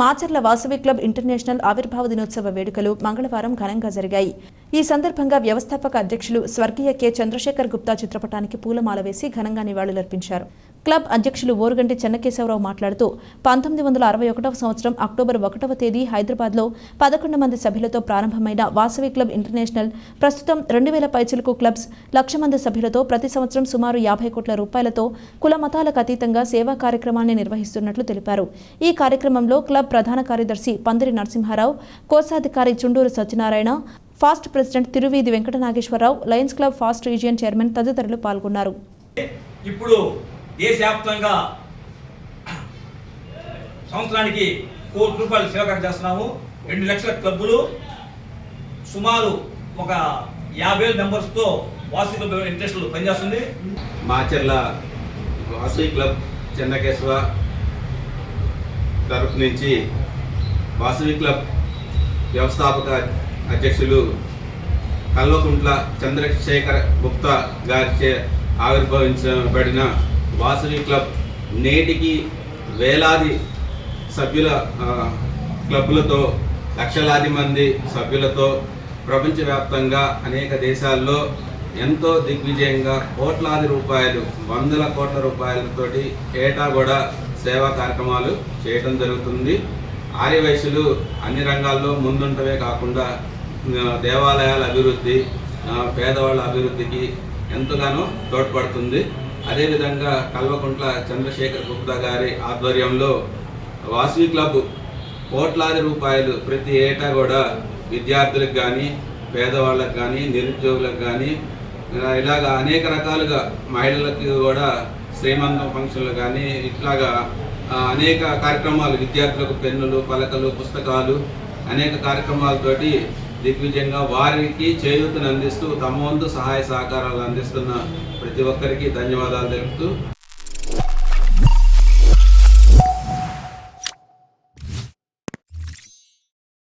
Macherla Vasavi club international ఆవిర్భావ దినోత్సవ వేడుకలు మంగళవారం ఘనంగా జరిగాయి. ఈ సందర్భంగా వ్యవస్థాపక అధ్యక్షులు స్వర్గీయ కె. చంద్రశేఖర్ గుప్తా చిత్రపటానికి పూలమాల వేసి ఘనంగా నివాళులర్పించారు. క్లబ్ అధ్యక్షులు ఓరుగంటి చెన్నకేశవరావు మాట్లాడుతూ పంతొమ్మిది వందల అరవై ఒకటవ సంవత్సరం అక్టోబర్ ఒకటవ తేదీ హైదరాబాద్లో పదకొండు మంది సభ్యులతో ప్రారంభమైన వాసవి క్లబ్ ఇంటర్నేషనల్ ప్రస్తుతం రెండు వేల పైచిలకు క్లబ్స్ లక్ష మంది సభ్యులతో ప్రతి సంవత్సరం సుమారు యాభై కోట్ల రూపాయలతో కుల మతాలకు అతీతంగా సేవా కార్యక్రమాన్ని నిర్వహిస్తున్నట్లు తెలిపారు. ఈ కార్యక్రమంలో క్లబ్ ప్రధాన కార్యదర్శి పందిరి నరసింహారావు కోశాధికారి Chunduru Satyanarayana past president Tiruveedhi Venkata Nageswararao lions club past region chairman తదితరులు పాల్గొన్నారు. ఇప్పుడు దేశవ్యాప్తంగా సంవత్సరానికి కోటి రూపాయలు సేవకం చేస్తున్నాము. రెండు లక్షల క్లబ్బులు సుమారు ఒక యాభై వేల మెంబర్స్తో వాసి క్లబ్ ఇంట్రెస్ట్లు పనిచేస్తుంది. మాచర్ల వాసవి క్లబ్ చెన్నకేశవ తరపు నుంచి వాసవి క్లబ్ వ్యవస్థాపక అధ్యక్షులు కల్వకుంట్ల చంద్రశేఖర్ గుప్తా గారిచే ఆవిర్భవించబడిన వాసవి క్లబ్ నేటికి వేలాది సభ్యుల క్లబ్లతో క్లబ్బులతో లక్షలాది మంది సభ్యులతో ప్రపంచవ్యాప్తంగా అనేక దేశాల్లో ఎంతో దిగ్విజయంగా కోట్లాది రూపాయలు వందల కోట్ల రూపాయలతోటి ఏటా కూడా సేవా కార్యక్రమాలు చేయడం జరుగుతుంది. ఆర్యవయసులు అన్ని రంగాల్లో ముందుంటవే కాకుండా దేవాలయాల అభివృద్ధి పేదవాళ్ళ అభివృద్ధికి ఎంతగానో తోడ్పడుతుంది. అదేవిధంగా కల్వకుంట్ల చంద్రశేఖర్ గుప్తా గారి ఆధ్వర్యంలో వాసవి క్లబ్ కోట్లాది రూపాయలు ప్రతి ఏటా కూడా విద్యార్థులకు కానీ పేదవాళ్ళకు కానీ నిరుద్యోగులకు కానీ ఇలాగా అనేక రకాలుగా మహిళలకు కూడా శ్రీమంతం ఫంక్షన్లు కానీ ఇట్లాగా అనేక కార్యక్రమాలు విద్యార్థులకు పెన్నులు పలకలు పుస్తకాలు అనేక కార్యక్రమాలతోటి దిగ్విజయంగా వారికి చేయూతను అందిస్తూ తమ వంతు సహాయ సహకారాలు అందిస్తున్న ప్రతి ఒక్కరికి ధన్యవాదాలు తెలుపుతూ